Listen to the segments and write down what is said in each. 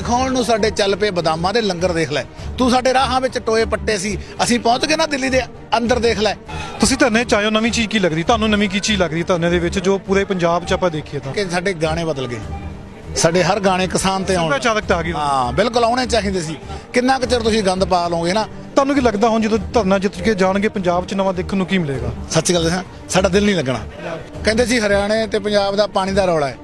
ਖਾਣ ਨੂੰ ਸਾਡੇ ਚੱਲ ਪਏ ਬਦਾਮਾਂ ਦੇ ਲੰਗਰ ਦੇਖ ਲੈ। ਤੂੰ ਸਾਡੇ ਰਾਹਾਂ ਵਿੱਚ ਟੋਏ ਪੱਟੇ ਸੀ। ਅਸੀਂ ਪਹੁੰਚ ਗਏ ਨਾ ਦਿੱਲੀ ਦੇ ਅੰਦਰ ਦੇਖ ਲੈ। ਤੁਸੀਂ ਧਰਨੇ ਚ ਆਇਓ ਨਵੀਂ ਚੀਜ਼ ਕੀ ਲੱਗਦੀ? ਤੁਹਾਨੂੰ ਨਵੀਂ ਕੀ ਚੀਜ਼ ਲੱਗਦੀ ਧਰਨੇ ਦੇ ਵਿੱਚ ਜੋ ਪੂਰੇ ਪੰਜਾਬ 'ਚ ਆਪਾਂ ਦੇਖੀਏ ਤਾਂ? ਕਿ ਸਾਡੇ ਗਾਣੇ ਬਦਲ ਗਏ। ਸਾਡੇ ਹਰ ਗਾਣੇ ਕਿਸਾਨ ਤੇ ਆਉਣ। ਅਚਾਨਕ ਆ ਗਈ ਹਾਂ ਬਿਲਕੁਲ ਆਉਣੇ ਚਾਹੀਦੇ ਸੀ। ਕਿੰਨਾ ਕੁ ਚਿਰ ਤੁਸੀਂ ਗੰਦ ਪਾ ਲਓਗੇ ਨਾ? ਤੁਹਾਨੂੰ ਕੀ ਲੱਗਦਾ ਹੁਣ ਜਦੋਂ ਧਰਨਾ ਜਿੱਤ ਕੇ ਜਾਣਗੇ ਪੰਜਾਬ 'ਚ ਨਵਾਂ ਦੇਖਣ ਨੂੰ ਕੀ ਮਿਲੇਗਾ? ਸੱਚੀ ਗੱਲ ਦੱਸਾਂ ਸਾਡਾ ਦਿਲ ਨਹੀਂ ਲੱਗਣਾ। ਕਹਿੰਦੇ ਸੀ ਹਰਿਆਣੇ ਤੇ ਪੰਜਾਬ ਦਾ ਪਾਣੀ ਦਾ ਰੌਲਾ ਹੈ।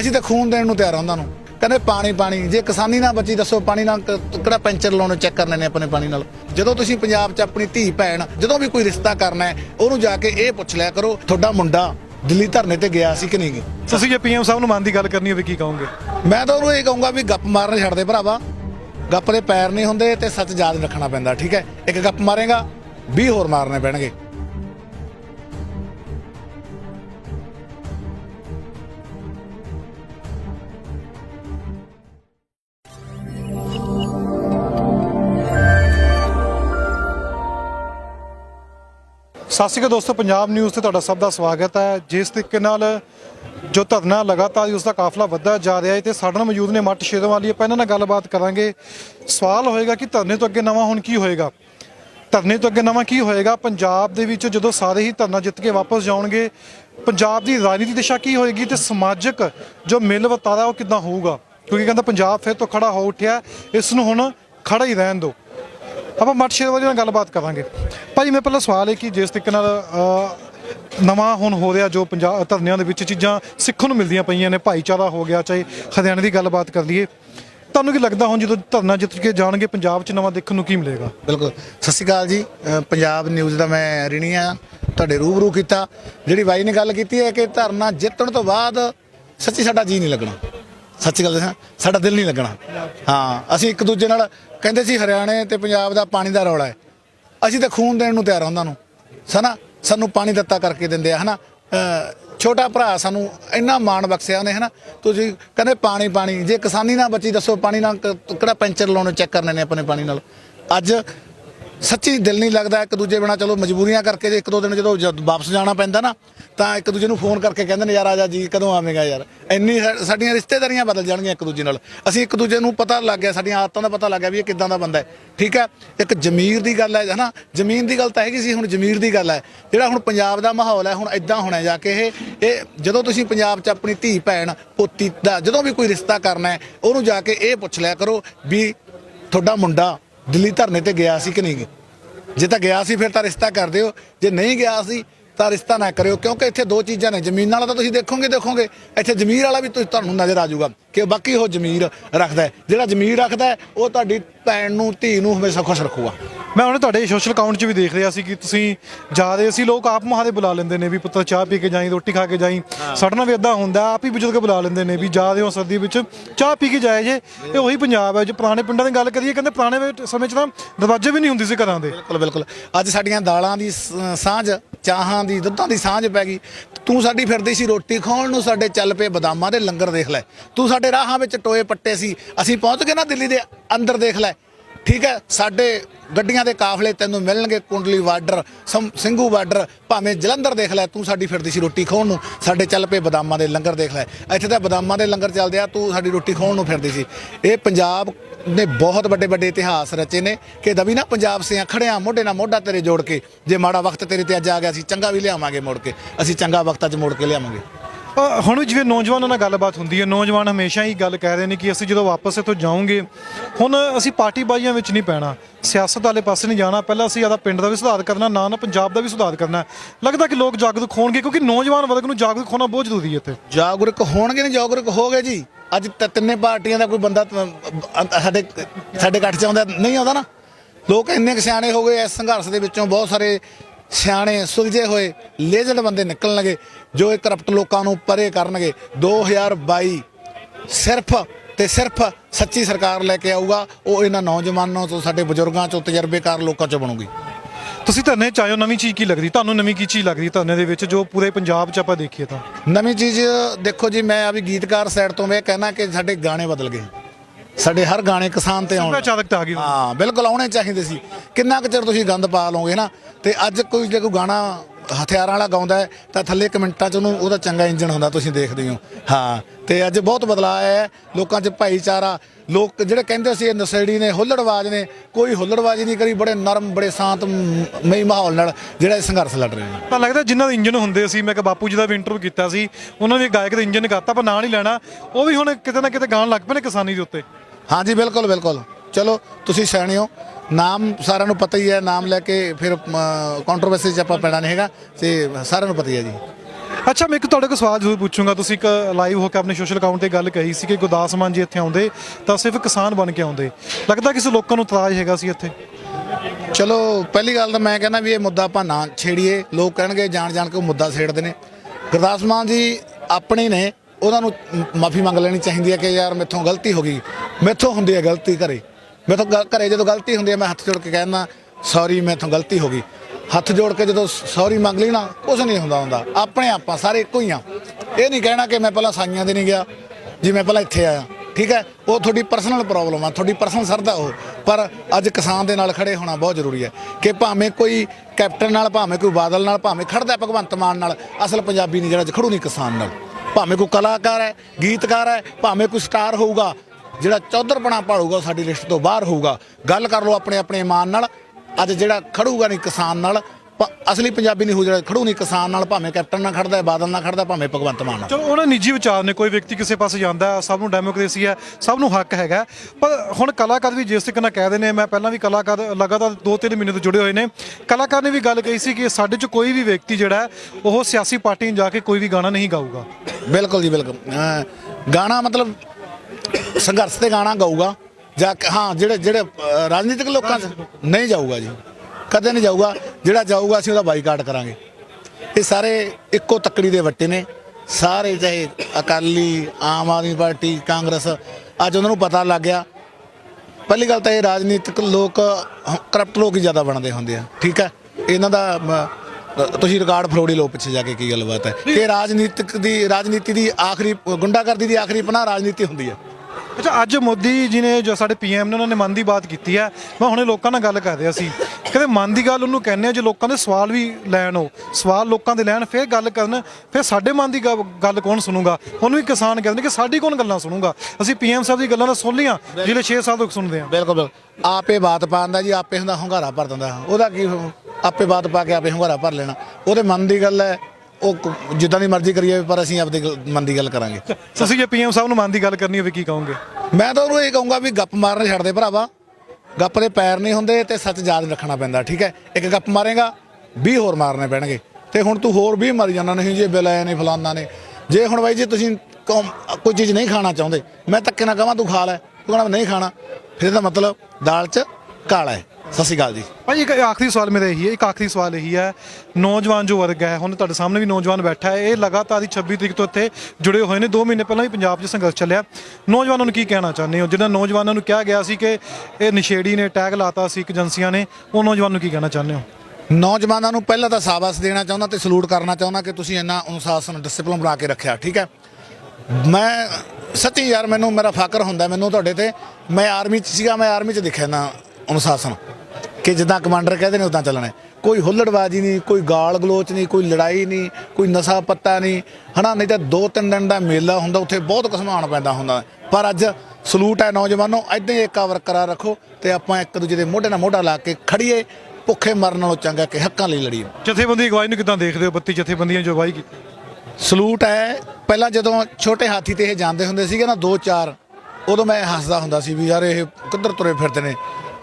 ਅਸੀਂ ਤਾਂ ਖੂਨ ਦੇਣ ਨੂੰ ਤਿਆਰ ਹਾਂ ਉਹਨਾਂ ਨੂੰ। ਕਹਿੰਦੇ ਪਾਣੀ ਪਾਣੀ। ਜੇ ਕਿਸਾਨੀ ਨਾ ਬਚੀ ਦੱਸੋ ਪਾਣੀ ਨਾਲ ਕਿਹੜਾ ਪੈਂਚਰ ਲਾਉਣੇ ਚੈੱਕ ਕਰਨੇ ਨੇ ਆਪਣੇ ਪਾਣੀ ਨਾਲ? ਜਦੋਂ ਤੁਸੀਂ ਪੰਜਾਬ 'ਚ ਆਪਣੀ ਧੀ ਭੈਣ ਜਦੋਂ ਵੀ ਕੋਈ ਰਿਸ਼ਤਾ ਕਰਨਾ ਹੈ ਉਹਨੂੰ ਜਾ ਕੇ ਇਹ ਪੁੱਛ ਲਿਆ ਕਰੋ ਤੁਹਾਡਾ ਮੁੰਡਾ ਦਿੱਲੀ ਧਰਨੇ ਤੇ ਗਿਆ ਸੀ ਕਿ ਨਹੀਂ? ਗਿਆ ਤੁਸੀਂ ਜੇ ਪੀਐਮ ਸਾਹਿਬ ਨੂੰ ਮਨ ਦੀ ਗੱਲ ਕਰਨੀ ਹੋਵੇ ਕੀ ਕਹੋਗੇ? ਮੈਂ ਤਾਂ ਉਹਨੂੰ ਇਹ ਕਹੂੰਗਾ ਵੀ ਗੱਪ ਮਾਰਨ ਛੱਡ ਦੇ ਭਰਾਵਾ। ਗੱਪ ਦੇ ਪੈਰ ਨਹੀਂ ਹੁੰਦੇ ਤੇ ਸੱਚ ਯਾਦ ਰੱਖਣਾ ਪੈਂਦਾ ਠੀਕ ਹੈ? ਇੱਕ ਗੱਪ ਮਾਰੇਗਾ 20 ਹੋਰ ਮਾਰਨੇ ਪੈਣਗੇ। ਸਤਿ ਸ਼੍ਰੀ ਅਕਾਲ ਦੋਸਤੋ, ਪੰਜਾਬ ਨਿਊਜ਼ ਤੇ ਤੁਹਾਡਾ ਸਭ ਦਾ ਸਵਾਗਤ ਹੈ। ਜਿਸ ਤਰੀਕੇ ਨਾਲ ਜੋ ਧਰਨਾ ਲਗਾਤਾਰ ਉਸ ਦਾ ਕਾਫਲਾ ਵੱਧਦਾ ਜਾ ਰਿਹਾ ਹੈ ਤੇ ਸਾਡੇ ਨਾਲ ਮੌਜੂਦ ਨੇ ਮੱਟ ਸ਼ੇਰਾਂ ਵਾਲੀ, ਆਪਾਂ ਇਹਨਾਂ ਨਾਲ ਗੱਲਬਾਤ ਕਰਾਂਗੇ। ਸਵਾਲ ਹੋਏਗਾ ਕਿ ਧਰਨੇ ਤੋਂ ਅੱਗੇ ਨਵਾਂ ਹੁਣ ਕੀ ਹੋਏਗਾ? ਧਰਨੇ ਤੋਂ ਅੱਗੇ ਨਵਾਂ ਕੀ ਹੋਏਗਾ? ਪੰਜਾਬ ਦੇ ਵਿੱਚ ਜਦੋਂ ਸਾਰੇ ਹੀ ਧਰਨਾ ਜਿੱਤ ਕੇ ਵਾਪਸ ਜਾਣਗੇ, ਪੰਜਾਬ ਦੀ ਰਾਜਨੀਤੀ ਦਿਸ਼ਾ ਕੀ ਹੋਏਗੀ ਤੇ ਸਮਾਜਿਕ ਜੋ ਮਿਲ ਵਰਤਾਰਾ ਉਹ ਕਿੱਦਾਂ ਹੋਊਗਾ? ਕਿਉਂਕਿ ਕਹਿੰਦਾ ਪੰਜਾਬ ਫਿਰ ਤੋਂ ਖੜਾ ਹੋ ਉੱਠਿਆ, ਇਸ ਨੂੰ ਹੁਣ ਖੜਾ ਹੀ ਰਹਿਣ ਦਿਓ। ਆਪਾਂ ਮੱਟ ਸ਼ੇਰ ਵਾਲੀ ਨਾਲ ਗੱਲਬਾਤ ਕਰਾਂਗੇ। ਭਾਜੀ, ਮੇਰੇ ਪਹਿਲਾ ਸਵਾਲ ਹੈ ਕਿ ਜਿਸ ਤਰੀਕੇ ਨਾਲ ਨਵਾਂ ਹੁਣ ਹੋ ਰਿਹਾ ਜੋ ਪੰਜਾਬ ਧਰਨਿਆਂ ਦੇ ਵਿੱਚ ਚੀਜ਼ਾਂ ਸਿੱਖਣ ਨੂੰ ਮਿਲਦੀਆਂ ਪਈਆਂ ਨੇ, ਭਾਈਚਾਰਾ ਹੋ ਗਿਆ, ਚਾਹੇ ਹਰਿਆਣੇ ਦੀ ਗੱਲਬਾਤ ਕਰ ਲਈਏ। ਤੁਹਾਨੂੰ ਕੀ ਲੱਗਦਾ ਹੁਣ ਜਦੋਂ ਧਰਨਾ ਜਿੱਤ ਕੇ ਜਾਣਗੇ, ਪੰਜਾਬ 'ਚ ਨਵਾਂ ਦੇਖਣ ਨੂੰ ਕੀ ਮਿਲੇਗਾ? ਬਿਲਕੁਲ। ਸਤਿ ਸ਼੍ਰੀ ਅਕਾਲ ਜੀ। ਪੰਜਾਬ ਨਿਊਜ਼ ਦਾ ਮੈਂ ਰਿਣੀ ਆ ਤੁਹਾਡੇ ਰੂਬਰੂ ਕੀਤਾ। ਜਿਹੜੀ ਬਾਈ ਨੇ ਗੱਲ ਕੀਤੀ ਹੈ ਕਿ ਧਰਨਾ ਜਿੱਤਣ ਤੋਂ ਬਾਅਦ ਸੱਚੀ ਸਾਡਾ ਜੀ ਨਹੀਂ ਲੱਗਣਾ। ਸੱਚੀ ਗੱਲ ਦੱਸਾਂ, ਸਾਡਾ ਦਿਲ ਨਹੀਂ ਲੱਗਣਾ। ਹਾਂ, ਅਸੀਂ ਇੱਕ ਦੂਜੇ ਨਾਲ ਕਹਿੰਦੇ ਸੀ ਹਰਿਆਣੇ ਤੇ ਪੰਜਾਬ ਦਾ ਪਾਣੀ ਦਾ ਰੌਲਾ ਹੈ। ਅਸੀਂ ਤਾਂ ਖੂਨ ਦੇਣ ਨੂੰ ਤਿਆਰ ਹਾਂ ਉਹਨਾਂ ਨੂੰ। ਸਨਾ ਸਾਨੂੰ ਪਾਣੀ ਦਿੱਤਾ ਕਰਕੇ ਦਿੰਦੇ ਆ ਹਨਾ? ਅ, ਛੋਟਾ ਭਰਾ ਸਾਨੂੰ ਇੰਨਾ ਮਾਣ ਬਖਸ਼ਿਆ ਉਹਨੇ ਹਨਾ? ਤੁਸੀਂ ਕਹਿੰਦੇ ਪਾਣੀ ਪਾਣੀ ਜੇ ਕਿਸਾਨੀ ਨਾ ਬਚੀ ਦੱਸੋ ਪਾਣੀ ਨਾਲ ਕਿਹੜਾ ਪੈਂਚਰ ਲਾਉਣੇ ਚੈੱਕ ਕਰਨੇ ਨੇ ਆਪਣੇ ਪਾਣੀ ਨਾਲ। ਅੱਜ ਸੱਚੀ ਦਿਲ ਨਹੀਂ ਲੱਗਦਾ ਇੱਕ ਦੂਜੇ ਬਿਨਾ ਚਲੋ ਮਜਬੂਰੀਆਂ ਕਰਕੇ ਜੇ ਇੱਕ ਦੋ ਦਿਨ ਜਦੋਂ ਜਦ ਵਾਪਸ ਜਾਣਾ ਪੈਂਦਾ ਨਾ, ਤਾਂ ਇੱਕ ਦੂਜੇ ਨੂੰ ਫੋਨ ਕਰਕੇ ਕਹਿੰਦੇ ਨੇ, ਯਾਰ ਆ ਜਾ ਜੀ, ਕਦੋਂ ਆਵੇਂਗਾ ਯਾਰ? ਇੰਨੀ ਸਾ- ਸਾਡੀਆਂ ਰਿਸ਼ਤੇਦਾਰੀਆਂ ਬਦਲ ਜਾਣਗੀਆਂ ਇੱਕ ਦੂਜੇ ਨਾਲ। ਅਸੀਂ ਇੱਕ ਦੂਜੇ ਨੂੰ ਪਤਾ ਲੱਗ ਗਿਆ, ਸਾਡੀਆਂ ਆਦਤਾਂ ਦਾ ਪਤਾ ਲੱਗ ਗਿਆ ਵੀ ਇਹ ਕਿੱਦਾਂ ਦਾ ਬੰਦਾ ਹੈ। ਠੀਕ ਹੈ? ਇੱਕ ਜ਼ਮੀਰ ਦੀ ਗੱਲ ਹੈ ਹਨਾ ਜ਼ਮੀਨ ਦੀ ਗੱਲ ਤਾਂ ਹੈਗੀ ਸੀ, ਹੁਣ ਜ਼ਮੀਰ ਦੀ ਗੱਲ ਹੈ। ਜਿਹੜਾ ਹੁਣ ਪੰਜਾਬ ਦਾ ਮਾਹੌਲ ਹੈ, ਹੁਣ ਇਦਾਂ ਹੋਣਾ ਜਾ ਕੇ ਇਹ ਇਹ ਜਦੋਂ ਤੁਸੀਂ ਪੰਜਾਬ 'ਚ ਆਪਣੀ ਧੀ, ਭੈਣ, ਪੋਤੀ ਦਾ ਜਦੋਂ ਵੀ ਕੋਈ ਰਿਸ਼ਤਾ ਕਰਨਾ ਹੈ, ਉਹਨੂੰ ਜਾ ਕੇ ਇਹ ਪੁੱਛ ਲਿਆ ਕਰੋ ਵੀ ਤੁਹਾਡਾ ਮੁੰਡਾ ਦਿੱਲੀ ਧਰਨੇ ਤੇ ਗਿਆ ਸੀ ਕਿ ਨਹੀਂ? ਜੇ ਤਾਂ ਗਿਆ ਸੀ, ਫਿਰ ਤਾਂ ਰਿਸ਼ਤਾ ਕਰ ਦਿਓ। ਜੇ ਨਹੀਂ ਗਿਆ ਸੀ, ਤਾਂ ਰਿਸ਼ਤਾ ਨਾ ਕਰਿਓ, ਕਿਉਂਕਿ ਇੱਥੇ ਦੋ ਚੀਜ਼ਾਂ ਨੇ। ਜ਼ਮੀਨ ਵਾਲਾ ਤਾਂ ਤੁਸੀਂ ਦੇਖੋਗੇ ਦੇਖੋਗੇ। ਇੱਥੇ ਜ਼ਮੀਰ ਵਾਲਾ ਵੀ ਤੁਸੀਂ ਤੁਹਾਨੂੰ ਨਜ਼ਰ ਆ ਜਾਊਗਾ ਕਿ ਬਾਕੀ ਉਹ ਜ਼ਮੀਰ ਰੱਖਦਾ ਜਿਹੜਾ ਜ਼ਮੀਰ ਰੱਖਦਾ ਉਹ ਤੁਹਾਡੀ ਭੈਣ ਨੂੰ, ਧੀ ਨੂੰ ਹਮੇਸ਼ਾ ਖੁਸ਼ ਰੱਖੂਗਾ। ਮੈਂ ਉਹਨੇ ਤੁਹਾਡੇ ਸੋਸ਼ਲ ਅਕਾਊਂਟ 'ਚ ਵੀ ਦੇਖ ਰਿਹਾ ਸੀ ਕਿ ਤੁਸੀਂ ਜਾ ਰਹੇ ਸੀ ਲੋਕ ਆਪ ਮੁਹਾਰੇ ਬੁਲਾ ਲੈਂਦੇ ਨੇ ਵੀ ਪੁੱਤਰ ਚਾਹ ਪੀ ਕੇ ਜਾਈ ਰੋਟੀ ਖਾ ਕੇ ਜਾਈ। ਸਾਡੇ ਨਾਲ ਵੀ ਇਦਾਂ ਹੁੰਦਾ ਆਪ ਹੀ ਬਜ਼ੁਰਗ ਬੁਲਾ ਲੈਂਦੇ ਨੇ ਵੀ ਜਾ ਰਹੇ ਹੋ ਸਰਦੀ ਵਿੱਚ ਚਾਹ ਪੀ ਕੇ ਜਾਏ ਜੇ। ਇਹ ਉਹੀ ਪੰਜਾਬ ਹੈ ਜੇ ਪੁਰਾਣੇ ਪਿੰਡਾਂ ਦੀ ਗੱਲ ਕਰੀਏ ਕਹਿੰਦੇ ਪੁਰਾਣੇ ਸਮੇਂ 'ਚ ਤਾਂ ਦਰਵਾਜ਼ੇ ਵੀ ਨਹੀਂ ਹੁੰਦੇ ਸੀ ਘਰਾਂ ਦੇ। ਬਿਲਕੁਲ ਬਿਲਕੁਲ। ਅੱਜ ਸਾਡੀਆਂ ਦਾਲਾਂ ਦੀ ਸਾਂਝ ਚਾਹਾਂ ਦੀ ਦੁੱਧਾਂ ਦੀ ਸਾਂਝ ਪੈ ਗਈ। ਤੂੰ ਸਾਡੀ ਫਿਰਦੀ ਸੀ ਰੋਟੀ ਖਾਣ ਨੂੰ ਸਾਡੇ ਚੱਲ ਪਏ ਬਦਾਮਾਂ ਦੇ ਲੰਗਰ ਦੇਖ ਲੈ। ਤੂੰ ਸਾਡੇ ਰਾਹਾਂ ਵਿੱਚ ਟੋਏ ਪੱਟੇ ਸੀ। ਅਸੀਂ ਪਹੁੰਚ ਗਏ ਨਾ ਦਿੱਲੀ ਦੇ ਅੰਦਰ ਦੇਖ ਲੈ। ਠੀਕ ਹੈ, ਸਾਡੇ ਗੱਡੀਆਂ ਦੇ ਕਾਫਲੇ ਤੈਨੂੰ ਮਿਲਣਗੇ, ਕੁੰਡਲੀ ਬਾਰਡਰ, ਸੰ- ਸਿੰਘੂ ਬਾਰਡਰ, ਭਾਵੇਂ ਜਲੰਧਰ ਦੇਖ ਲੈ, ਤੂੰ ਸਾਡੀ ਫਿਰਦੀ ਸੀ ਰੋਟੀ ਖਾਣ ਨੂੰ, ਸਾਡੇ ਚੱਲ ਪਏ ਬਦਾਮਾਂ ਦੇ ਲੰਗਰ ਦੇਖ ਲੈ, ਇੱਥੇ ਤਾਂ ਬਦਾਮਾਂ ਦੇ ਲੰਗਰ ਚੱਲਦੇ ਆ, ਤੂੰ ਸਾਡੀ ਰੋਟੀ ਖਾਣ ਨੂੰ ਫਿਰਦੀ ਸੀ। ਇਹ ਪੰਜਾਬ ਨੇ ਬਹੁਤ ਵੱਡੇ ਵੱਡੇ ਇਤਿਹਾਸ ਰਚੇ ਨੇ ਕਿ ਦਵੀ ਨਾ ਪੰਜਾਬ ਸੇ ਖੜਿਆ, ਮੋਢੇ ਨਾਲ ਮੋਢਾ ਤੇਰੇ ਜੋੜ ਕੇ, ਜੇ ਮਾੜਾ ਵਕਤ ਤੇਰੇ ਤੇ ਅੱਜ ਆ ਗਿਆ ਸੀ ਚੰਗਾ ਵੀ ਲਿਆਵਾਂਗੇ ਮੋੜ ਕੇ, ਅਸੀਂ ਚੰਗਾ ਵਕਤ ਅੱਜ ਮੋੜ ਕੇ ਲਿਆਵਾਂਗੇ। ਅ, ਹੁਣ ਵੀ ਜਿਵੇਂ ਨੌਜਵਾਨਾਂ ਨਾਲ ਗੱਲਬਾਤ ਹੁੰਦੀ ਹੈ ਨੌਜਵਾਨ ਹਮੇਸ਼ਾ ਹੀ ਗੱਲ ਕਹਿ ਰਹੇ ਨੇ ਕਿ ਅਸੀਂ ਜਦੋਂ ਵਾਪਸ ਇੱਥੋਂ ਜਾਵਾਂਗੇ ਹੁਣ ਅਸੀਂ ਪਾਰਟੀਬਾਜ਼ੀਆਂ ਵਿੱਚ ਨਹੀਂ ਪੈਣਾ। ਸਿਆਸਤ ਵਾਲੇ ਪਾਸੇ ਨਹੀਂ ਜਾਣਾ ਪਹਿਲਾਂ ਅਸੀਂ ਆਦਾ ਪਿੰਡ ਦਾ ਵੀ ਸੁਧਾਰ ਕਰਨਾ ਨਾ ਨਾ ਪੰਜਾਬ ਦਾ ਵੀ ਸੁਧਾਰ ਕਰਨਾ। ਲੱਗਦਾ ਕਿ ਲੋਕ ਜਾਗਰੂਕ ਹੋਣਗੇ ਕਿਉਂਕਿ ਨੌਜਵਾਨ ਵਰਗ ਨੂੰ ਜਾਗਰੂਕ ਹੋਣਾ ਬਹੁਤ ਜ਼ਰੂਰੀ ਹੈ ਇੱਥੇ। ਜਾਗਰੂਕ ਹੋਣਗੇ ਨਹੀਂ ਜਾਗਰੂਕ ਹੋ ਗਏ ਜੀ। ਅੱਜ ਤ- ਤਿੰਨੇ ਪਾਰਟੀਆਂ ਦਾ ਕੋਈ ਬੰਦਾ ਤ- ਅ- ਸਾਡੇ ਸਾਡੇ ਇਕੱਠ ਚ ਆਉਂਦਾ ਨਹੀਂ ਆਉਂਦਾ ਨਾ। ਲੋਕ ਇੰਨੇ ਕੁ ਸਿਆਣੇ ਹੋ ਗਏ ਇਸ ਸੰਘਰਸ਼ ਦੇ ਵਿੱਚੋਂ ਬਹੁਤ ਸਾਰੇ ਸਿਆਣੇ ਸੁਲਝੇ ਹੋਏ ਲੇਜਡ ਬੰਦੇ ਨਿਕਲਣਗੇ। ਜੋ ਇਹ ਕਰਪਟ ਲੋਕਾਂ ਨੂੰ ਪਰੇ ਕਰਨਗੇ। 2022 ਸਿਰਫ ਤੇ ਸਿਰਫ ਸੱਚੀ ਸਰਕਾਰ ਲੈ ਕੇ ਆਊਗਾ ਉਹ ਇਹਨਾਂ ਨੌਜਵਾਨਾਂ ਤੋਂ ਸਾਡੇ ਬਜ਼ੁਰਗਾਂ ਚੋਂ ਤਜਰਬੇਕਾਰ ਲੋਕਾਂ ਚੋਂ ਬਣੂਗੀ। ਤੁਸੀਂ ਧਰਨੇ ਚ ਆਇਓ ਨਵੀਂ ਚੀਜ਼ ਕੀ ਲੱਗਦੀ? ਤੁਹਾਨੂੰ ਨਵੀਂ ਕੀ ਚੀਜ਼ ਲੱਗਦੀ ਧਰਨੇ ਦੇ ਵਿੱਚ ਜੋ ਪੂਰੇ ਪੰਜਾਬ 'ਚ ਆਪਾਂ ਦੇਖੀਏ ਤਾਂ? ਨਵੀਂ ਚੀਜ਼ ਦੇਖੋ ਜੀ ਮੈਂ ਆ ਵੀ ਗੀਤਕਾਰ ਸਾਈਡ ਤੋਂ ਮੈਂ ਕਹਿਣਾ ਕਿ ਸਾਡੇ ਗਾਣੇ ਬਦਲ ਗਏ। ਸਾਡੇ ਹਰ ਗਾਣੇ ਕਿਸਾਨ ਤੇ ਆਉਣ। ਅਚਾਨਕ ਆ ਗਈ ਹਾਂ ਬਿਲਕੁਲ ਆਉਣੇ ਚਾਹੀਦੇ ਸੀ। ਕਿੰਨਾ ਕੁ ਚਿਰ ਤੁਸੀਂ ਗੰਦ ਪਾ ਲਓਗੇ ਨਾ? ਤੇ ਅੱਜ ਕੋਈ ਜੇ ਕੋਈ ਗਾਣਾ ਹਥਿਆਰਾਂ ਵਾਲਾ ਗਾਉਂਦਾ ਹੈ ਤਾਂ ਥੱਲੇ ਕਮੈਂਟਾਂ 'ਚ ਉਹਨੂੰ ਉਹਦਾ ਚੰਗਾ ਇੰਜਨ ਹੁੰਦਾ ਤੁਸੀਂ ਦੇਖਦੇ ਹੋ। ਹਾਂ ਤੇ ਅੱਜ ਬਹੁਤ ਬਦਲਾਅ ਆਇਆ ਹੈ ਲੋਕਾਂ 'ਚ ਭਾਈਚਾਰਾ ਲੋਕ ਜਿਹੜੇ ਕਹਿੰਦੇ ਸੀ ਇਹ ਨਸ਼ੇੜੀ ਨੇ ਹੁੱਲੜਬਾਜ਼ ਨੇ ਕੋਈ ਹੁੱਲੜਬਾਜ਼ੀ ਨਹੀਂ ਕਰੀ ਬੜੇ ਨਰਮ ਬੜੇ ਸ਼ਾਂਤਮਈ ਮਾਹੌਲ ਨਾਲ ਜਿਹੜਾ ਇਹ ਸੰਘਰਸ਼ ਲੜ ਰਹੇ ਨੇ। ਤਾਂ ਲੱਗਦਾ ਜਿਨ੍ਹਾਂ ਦੇ ਇੰਜਨ ਹੁੰਦੇ ਸੀ ਮੈਂ ਕਿ ਬਾਪੂ ਜੀ ਦਾ ਵੀ ਇੰਟਰਵਿਊ ਕੀਤਾ ਸੀ ਉਹਨਾਂ ਨੇ ਗਾਇਕ ਦਾ ਇੰਜਨ ਕਰਤਾ ਪਰ ਨਾਂ ਨਹੀਂ ਲੈਣਾ ਉਹ ਵੀ ਹੁਣ ਕਿਤੇ ਨਾ ਕਿਤੇ ਗਾਣ ਲੱਗ ਪਏ ਨੇ ਕਿਸਾਨੀ ਦੇ ਉੱਤੇ। ਹਾਂਜੀ ਬਿਲਕੁਲ ਬਿਲਕੁਲ। ਚਲੋ ਤੁਸੀਂ ਸਿਆਣੇ ਹੋ ਨਾਮ ਸਾਰਿਆਂ ਨੂੰ ਪਤਾ ਹੀ ਹੈ ਨਾਮ ਲੈ ਕੇ ਫਿਰ ਕੰਟਰੋਵਰਸੀ 'ਚ ਆਪਾਂ ਪੈਣਾ ਨਹੀਂ ਹੈਗਾ ਤੇ ਸਾਰਿਆਂ ਨੂੰ ਪਤਾ ਹੀ ਹੈ ਜੀ। ਅੱਛਾ ਮੈਂ ਇੱਕ ਤੁਹਾਡੇ ਕੋਲ ਸਵਾਲ ਜ਼ਰੂਰ ਪੁੱਛੂੰਗਾ। ਤੁਸੀਂ ਇੱਕ ਲਾਈਵ ਹੋ ਕੇ ਆਪਣੇ ਸੋਸ਼ਲ ਅਕਾਊਂਟ ਤੇ ਗੱਲ ਕਹੀ ਸੀ ਕਿ ਗੁਰਦਾਸ ਮਾਨ ਜੀ ਇੱਥੇ ਆਉਂਦੇ ਤਾਂ ਸਿਰਫ ਕਿਸਾਨ ਬਣ ਕੇ ਆਉਂਦੇ। ਲੱਗਦਾ ਕਿਸੇ ਲੋਕਾਂ ਨੂੰ ਇਤਰਾਜ਼ ਹੈਗਾ ਸੀ ਇੱਥੇ? ਚਲੋ ਪਹਿਲੀ ਗੱਲ ਤਾਂ ਮੈਂ ਕਹਿੰਦਾ ਵੀ ਇਹ ਮੁੱਦਾ ਆਪਾਂ ਨਾ ਛੇੜੀਏ। ਲੋਕ ਕਹਿਣਗੇ ਜਾਣ ਜਾਣ ਕੇ ਮੁੱਦਾ ਛੇੜਦੇ ਨੇ। ਗੁਰਦਾਸ ਮਾਨ ਜੀ ਆਪਣੇ ਨੇ ਉਹਨਾਂ ਨੂੰ ਮਾਫੀ ਮੰਗ ਲੈਣੀ ਚਾਹੀਦੀ ਹੈ ਕਿ ਯਾਰ ਮੇਥੋਂ ਗਲਤੀ ਹੋ ਗਈ। ਮੇਥੋਂ ਹੁੰਦੀ ਹੈ ਗਲਤੀ ਘਰੇ। ਮੇਥੋਂ ਗ- ਘਰੇ ਜਦੋਂ ਗਲਤੀ ਹੁੰਦੀ ਹੈ, ਮੈਂ ਹੱਥ ਜੋੜ ਕੇ ਕਹਿੰਦਾ ਸੌਰੀ ਮੇਥੋਂ ਗਲਤੀ ਹੋ ਗਈ। ਹੱਥ ਜੋੜ ਕੇ ਜਦੋਂ ਸੌਰੀ ਮੰਗ ਲਈ ਨਾ ਕੁਝ ਨਹੀਂ ਹੁੰਦਾ ਹੁੰਦਾ। ਆਪਣੇ ਆਪਾਂ ਸਾਰੇ ਇੱਕੋ ਹੀ ਆ। ਇਹ ਨਹੀਂ ਕਹਿਣਾ ਕਿ ਮੈਂ ਪਹਿਲਾਂ ਸਾਈਆਂ ਦੇ ਨਹੀਂ ਗਿਆ, ਜੀ ਮੈਂ ਪਹਿਲਾਂ ਇੱਥੇ ਆਇਆ। ਠੀਕ ਹੈ? ਉਹ ਤੁਹਾਡੀ ਪਰਸਨਲ ਪ੍ਰੋਬਲਮ ਆ, ਤੁਹਾਡੀ ਪਰਸਨਲ ਸਰਦਾ ਉਹ। ਪਰ ਅੱਜ ਕਿਸਾਨ ਦੇ ਨਾਲ ਖੜੇ ਹੋਣਾ ਬਹੁਤ ਜ਼ਰੂਰੀ ਹੈ ਕਿ ਭਾਵੇਂ ਕੋਈ ਕੈਪਟਨ ਨਾਲ, ਭਾਵੇਂ ਕੋਈ ਬਾਦਲ ਨਾਲ, ਭਾਵੇਂ ਖੜਦਾ ਭਗਵੰਤ ਮਾਨ ਨਾਲ, ਅਸਲ ਪੰਜਾਬੀ ਨਹੀਂ ਜਿਹੜਾ, ਖੜੂ ਨਹੀਂ ਕਿਸਾਨ ਨਾਲ। ਭਾਵੇਂ ਕੋਈ ਕਲਾਕਾਰ ਹੈ, ਗੀਤਕਾਰ ਹੈ, ਭਾਵੇਂ ਕੋਈ ਸਟਾਰ ਹੋਊਗਾ ਜਿਹੜਾ ਚੌਧਰਪਣਾ ਪਾੜੂਗਾ ਉਹ ਸਾਡੀ ਲਿਸਟ ਤੋਂ ਬਾਹਰ ਹੋਊਗਾ। ਗੱਲ ਕਰ ਲਓ ਆਪਣੇ ਆਪਣੇ ਇਮਾਨ ਨਾਲ। ਅੱਜ ਜਿਹੜਾ ਖੜੂਗਾ ਨਹੀਂ ਕਿਸਾਨ ਨਾਲ ਅਸਲੀ ਪੰਜਾਬੀ ਨਹੀਂ ਹੋ ਜਿਹੜਾ ਖੜੂ ਨਹੀਂ ਕਿਸਾਨ ਨਾਲ ਭਾਵੇਂ ਕੈਪਟਨ ਨਾਲ ਖੜਦਾ ਹੈ ਬਾਦਲ ਨਾਲ ਖੜਦਾ ਭਾਵੇਂ ਭਗਵੰਤ ਮਾਨ ਨਾਲ। ਚਲੋ ਉਹਨਾਂ ਨਿੱਜੀ ਵਿਚਾਰ ਨੇ ਕੋਈ ਵਿਅਕਤੀ ਕਿਸੇ ਪਾਸੇ ਜਾਂਦਾ ਸਭ ਨੂੰ ਡੈਮੋਕ੍ਰੇਸੀ ਹੈ ਸਭ ਨੂੰ ਹੱਕ ਹੈਗਾ ਪਰ ਹੁਣ ਕਲਾਕਾਰ ਵੀ ਜਿਸ ਤਰੀਕੇ ਨਾਲ ਕਹਿ ਨੇ ਮੈਂ ਪਹਿਲਾਂ ਵੀ ਕਲਾਕਾਰ ਲਗਾਤਾਰ 2-3 ਮਹੀਨੇ ਤੋਂ ਜੁੜੇ ਹੋਏ ਨੇ। ਕਲਾਕਾਰ ਨੇ ਵੀ ਗੱਲ ਕਹੀ ਸੀ ਕਿ ਸਾਡੇ ਚ ਕੋਈ ਵੀ ਵਿਅਕਤੀ ਜਿਹੜਾ ਉਹ ਸਿਆਸੀ ਪਾਰਟੀ ਨੂੰ ਜਾ ਕੇ ਕੋਈ ਵੀ ਗਾਣਾ ਨਹੀਂ ਗਾਊਗਾ। ਬਿਲਕੁਲ ਜੀ ਬਿਲਕੁਲ। ਗਾਣਾ ਮਤਲਬ ਸੰਘਰਸ਼ ਤੇ ਗਾਣਾ ਗਾਊਗਾ ਜਾਂ ਹਾਂ, ਜਿਹੜੇ ਜਿਹੜੇ ਰਾਜਨੀਤਿਕ ਲੋਕਾਂ 'ਚ ਨਹੀਂ ਜਾਊਗਾ ਜੀ। ਕਦੇ ਨਹੀਂ ਜਾਊਗਾ। ਜਿਹੜਾ ਜਾਊਗਾ, ਅਸੀਂ ਉਹਦਾ ਬਾਈਕਾਟ ਕਰਾਂਗੇ। ਇਹ ਸਾਰੇ ਇੱਕੋ ਤੱਕੜੀ ਦੇ ਵੱਟੇ ਨੇ। ਸਾਰੇ ਚਾਹੇ ਅਕਾਲੀ, ਆਮ ਆਦਮੀ ਪਾਰਟੀ, ਕਾਂਗਰਸ, ਅੱਜ ਉਹਨਾਂ ਨੂੰ ਪਤਾ ਲੱਗ ਗਿਆ। ਪਹਿਲੀ ਗੱਲ ਤਾਂ ਇਹ ਰਾਜਨੀਤਿਕ ਲੋਕ ਕਰਪਟ ਲੋਕ ਹੀ ਜ਼ਿਆਦਾ ਬਣਦੇ ਹੁੰਦੇ ਆ। ਠੀਕ ਹੈ? ਇਹਨਾਂ ਦਾ ਤੁਸੀਂ ਰਿਕਾਰਡ ਫਰੋੜੀ ਲੋ ਪਿੱਛੇ ਜਾ ਕੇ ਕੀ ਗੱਲਬਾਤ ਹੈ। ਕਿ ਰਾਜਨੀਤਿਕ ਦੀ, ਰਾਜਨੀਤੀ ਦੀ ਆਖਰੀ, ਗੁੰਡਾਗਰਦੀ ਦੀ ਆਖਰੀ ਪਨਾਹ ਰਾਜਨੀਤੀ ਹੁੰਦੀ ਹੈ ਅੱਛਾ, ਅੱਜ ਮੋਦੀ ਜੀ ਨੇ ਜੋ ਸਾਡੇ ਪੀਐਮ ਨੇ, ਉਹਨਾਂ ਨੇ ਮਨ ਦੀ ਬਾਤ ਕੀਤੀ ਹੈ। ਮੈਂ ਹੁਣੇ ਲੋਕਾਂ ਨਾਲ ਗੱਲ ਕਰ ਰਿਹਾ ਸੀ। ਕਹਿੰਦੇ ਮਨ ਦੀ ਗੱਲ ਉਹਨੂੰ ਕਹਿੰਦੇ ਆ, ਜੇ ਲੋਕਾਂ ਦੇ ਸਵਾਲ ਵੀ ਲੈਣ ਉਹ ਸਵਾਲ ਲੋਕਾਂ ਦੇ ਲੈਣ, ਫਿਰ ਗੱਲ ਕਰਨ, ਫਿਰ ਸਾਡੇ ਮਨ ਦੀ ਗ- ਗੱਲ ਕੌਣ ਸੁਣੂਗਾ? ਉਹਨੂੰ ਵੀ ਕਿਸਾਨ ਕਹਿੰਦੇ ਕਿ ਸਾਡੀ ਕੌਣ ਗੱਲਾਂ ਸੁਣੂਗਾ? ਅਸੀਂ ਪੀਐਮ ਸਾਹਿਬ ਦੀ ਗੱਲਾਂ ਤਾਂ ਸੁਣ ਲਈਆਂ ਜਿਹੜੇ 6 ਸਾਲ ਤੋਂ ਸੁਣਦੇ ਆ ਬਿਲਕੁਲ ਬਿਲਕੁਲ। ਆਪੇ ਬਾਤ ਪਾਉਂਦਾ ਜੀ, ਆਪੇ ਹੁੰਦਾ, ਹੰਗਾਰਾ ਭਰ ਦਿੰਦਾ। ਉਹਦਾ ਕੀ ਹੋ- ਆਪੇ ਬਾਤ ਪਾ ਕੇ ਆਪੇ ਹੰਗਾਰਾ ਭਰ ਲੈਣਾ। ਉਹਦੇ ਮਨ ਦੀ ਗੱਲ ਹੈ ਉਹ ਜਿੱਦਾਂ ਦੀ ਮਰਜ਼ੀ ਕਰੀਏ ਪਰ ਅਸੀਂ ਆਪਦੇ ਮਨ ਦੀ ਗੱਲ ਕਰਾਂਗੇ। ਤੁਸੀਂ ਜੇ ਪੀਐਮ ਸਾਹਿਬ ਨੂੰ ਮਨ ਦੀ ਗੱਲ ਕਰਨੀ ਹੋਵੇ ਕੀ ਕਹੋਗੇ? ਮੈਂ ਤਾਂ ਉਹਨੂੰ ਇਹ ਕਹੂੰਗਾ ਵੀ ਗੱਪ ਮਾਰਨ ਛੱਡ ਦੇ ਭਰਾਵਾ। ਗੱਪ ਦੇ ਪੈਰ ਨਹੀਂ ਹੁੰਦੇ ਤੇ ਸੱਚ ਯਾਦ ਰੱਖਣਾ ਪੈਂਦਾ ਠੀਕ ਹੈ? ਇੱਕ ਗੱਪ ਮਾਰੇਗਾ 20 ਹੋਰ ਮਾਰਨੇ ਪੈਣਗੇ। ਤੇ ਹੁਣ ਤੂੰ ਹੋਰ 20 ਮਾਰੀ ਜਾਣਾ ਨਹੀਂ ਜੇ ਬਿਲ ਆਏ ਨੇ ਫਲਾਨਾ ਨੇ ਜੇ ਹੁਣ ਬਾਈ ਜੀ ਤੁਸੀਂ ਕੋਈ ਚੀਜ਼ ਨਹੀਂ ਖਾਣਾ ਚਾਹੁੰਦੇ ਮੈਂ ਧੱਕੇ ਨਾਲ ਕਹਾਂ ਤੂੰ ਖਾ ਲੈ। ਤੂੰ ਕਹਣਾ ਨਹੀਂ ਖਾਣਾ। ਫਿਰ ਇਹਦਾ ਮਤਲਬ ਦਾਲ 'ਚ ਕਾਲਾ ਹੈ। ਸਤਿ ਸ਼੍ਰੀ ਅਕਾਲ ਜੀ। ਭਾਈ ਇੱਕ ਆਖਰੀ ਸਵਾਲ ਮੇਰਾ ਇਹੀ ਹੈ ਇੱਕ ਆਖਰੀ ਸਵਾਲ ਇਹੀ ਹੈ। ਨੌਜਵਾਨ ਜੋ ਵਰਗ ਹੈ ਹੁਣ ਤੁਹਾਡੇ ਸਾਹਮਣੇ ਵੀ ਨੌਜਵਾਨ ਬੈਠਾ ਹੈ। ਇਹ ਲਗਾਤਾਰ ਹੀ 26 ਤਰੀਕ ਤੋਂ ਇੱਥੇ ਜੁੜੇ ਹੋਏ ਨੇ। 2 ਮਹੀਨੇ ਪਹਿਲਾਂ ਵੀ ਪੰਜਾਬ 'ਚ ਸੰਘਰਸ਼ ਚੱਲਿਆ। ਨੌਜਵਾਨਾਂ ਨੂੰ ਕੀ ਕਹਿਣਾ ਚਾਹੁੰਦੇ ਹੋ? ਜਿਹੜਾ ਨੌਜਵਾਨਾਂ ਨੂੰ ਕਿਹਾ ਗਿਆ ਸੀ ਕਿ ਇਹ ਨਸ਼ੇੜੀ ਨੇ ਟੈਗ ਲਾਤਾ ਸੀ ਇੱਕ ਏਜੰਸੀਆਂ ਨੇ ਉਹ ਨੌਜਵਾਨ ਨੂੰ ਕੀ ਕਹਿਣਾ ਚਾਹੁੰਦੇ ਹੋ? ਨੌਜਵਾਨਾਂ ਨੂੰ ਪਹਿਲਾਂ ਤਾਂ ਸਾਬਾਸ ਦੇਣਾ ਚਾਹੁੰਦਾ ਤੇ ਸਲੂਟ ਕਰਨਾ ਚਾਹੁੰਦਾ ਕਿ ਤੁਸੀਂ ਇੰਨਾ ਅਨੁਸ਼ਾਸਨ ਡਿਸਪਲਿਨ ਬਣਾ ਕੇ ਰੱਖਿਆ ਠੀਕ ਹੈ? ਮੈਂ ਸੱਚੀ ਯਾਰ ਮੈਨੂੰ ਮੇਰਾ ਫਖਰ ਹੁੰਦਾ ਮੈਨੂੰ ਤੁਹਾਡੇ ਤੇ। ਮੈਂ ਆਰਮੀ 'ਚ ਸੀਗਾ ਮੈਂ ਆਰਮੀ 'ਚ ਦੇਖਿਆ ਨਾ। ਅਨੁਸ਼ਾਸਨ ਕਿ ਜਿੱਦਾਂ ਕਮਾਂਡਰ ਕਹਿੰਦੇ ਨੇ ਉਦਾਂ ਚੱਲਣਾ। ਕੋਈ ਹੁੱਲੜਬਾਜੀ ਨਹੀਂ ਕੋਈ ਗਾਲ ਗਲੋਚ ਨਹੀਂ ਕੋਈ ਲੜਾਈ ਨਹੀਂ ਕੋਈ ਨਸ਼ਾ ਪੱਤਾ ਨਹੀਂ। ਹਨਾ ਨਹੀਂ ਤਾਂ ਦੋ ਤਿੰਨ ਦਿਨ ਦਾ ਮੇਲਾ ਹੁੰਦਾ ਉੱਥੇ ਬਹੁਤ ਘਸਮਾਣ ਪੈਂਦਾ ਹੁੰਦਾ। ਪਰ ਅੱਜ ਸਲੂਟ ਹੈ ਨੌਜਵਾਨੋ ਐਦਾਂ ਹੀ ਏਕਾ ਬਰਕਰਾਰ ਰੱਖੋ ਤੇ ਆਪਾਂ ਇੱਕ ਦੂਜੇ ਦੇ ਮੋਢੇ ਨਾਲ ਮੋਢਾ ਲਾ ਕੇ ਖੜੀਏ ਭੁੱਖੇ ਮਰਨ ਨਾਲੋਂ ਚੰਗਾ ਕਿ ਹੱਕਾਂ ਲਈ ਲੜੀਏ। ਜਥੇਬੰਦੀ ਅਗਵਾਈ ਨੂੰ ਕਿਦਾਂ ਦੇਖਦੇ ਹੋ? 32 ਜਥੇਬੰਦੀਆਂ ਜੋ ਅਗਵਾਈ ਕੀਤੀ। ਸਲੂਟ ਹੈ ਪਹਿਲਾਂ ਜਦੋਂ ਛੋਟੇ ਹਾਥੀ ਤੇ ਇਹ ਜਾਂਦੇ ਹੁੰਦੇ ਸੀਗੇ ਨਾ ਦੋ ਚਾਰ ਉਦੋਂ ਮੈਂ ਹੱਸਦਾ ਹੁੰਦਾ ਸੀ ਵੀ ਯਾਰ ਇਹ ਕਿੱਧਰ ਤੁਰੇ ਫਿਰਦੇ ਨੇ?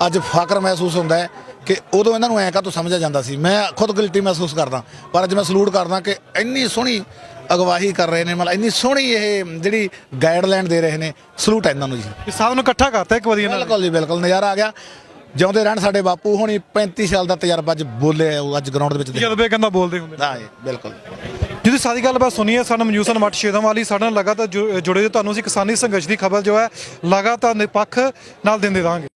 ਅੱਜ ਫਖਰ ਮਹਿਸੂਸ ਹੁੰਦਾ ਹੈ ਕਿ ਉਦੋਂ ਇਹਨਾਂ ਨੂੰ ਐਂ ਕਾ ਤੋਂ ਸਮਝਿਆ ਜਾਂਦਾ ਸੀ। ਮੈਂ ਖੁਦ ਗਿਲਟੀ ਮਹਿਸੂਸ ਕਰਦਾ ਪਰ ਅੱਜ ਮੈਂ ਸਲੂਟ ਕਰਦਾ ਕਿ ਇੰਨੀ ਸੋਹਣੀ ਅਗਵਾਈ ਕਰ ਰਹੇ ਨੇ ਮਤਲਬ ਇੰਨੀ ਸੋਹਣੀ ਇਹ ਜਿਹੜੀ ਗਾਈਡਲਾਈਨ ਦੇ ਰਹੇ ਨੇ ਸਲੂਟ ਹੈ ਇਹਨਾਂ ਨੂੰ ਜੀ। ਸਭ ਨੂੰ ਇਕੱਠਾ ਕਰਤਾ ਇੱਕ ਨੇ? ਬਿਲਕੁਲ ਜੀ ਬਿਲਕੁਲ ਨਜ਼ਾਰਾ ਆ ਗਿਆ। ਜਿਉਂਦੇ ਰਹਿਣ ਸਾਡੇ ਬਾਪੂ ਹੁਣੀ 35 ਸਾਲ ਦਾ ਤਜਰਬਾ ਅੱਜ ਬੋਲੇ ਆ ਉਹ ਅੱਜ ਗਰਾਊਂਡ ਦੇ ਵਿੱਚ ਜਦਬੇ ਕਹਿੰਦਾ ਬੋਲਦੇ ਹੁੰਦੇ ਹਾਂ ਜੀ ਬਿਲਕੁਲ। ਜਿਹਦੀ ਸਾਰੀ ਗੱਲਬਾਤ ਸੁਣੀ ਹੈ ਸਾਡਾ ਮਨਜੂਸਨ ਮੱਠ ਸ਼ੇਦਾਂ ਵਾਲੀ ਸਾਡੇ ਨਾਲ ਲਗਾਤਾਰ ਜੁ- ਜੁੜੇ ਹੋ ਤੁਹਾਨੂੰ ਅਸੀਂ ਕਿਸਾਨੀ ਸੰਘਰਸ਼ ਦੀ ਖਬਰ ਜੋ ਹੈ ਲਗਾਤਾਰ ਨਿਪੱਖ ਨਾਲ ਦਿੰਦੇ ਰਹਾਂਗੇ।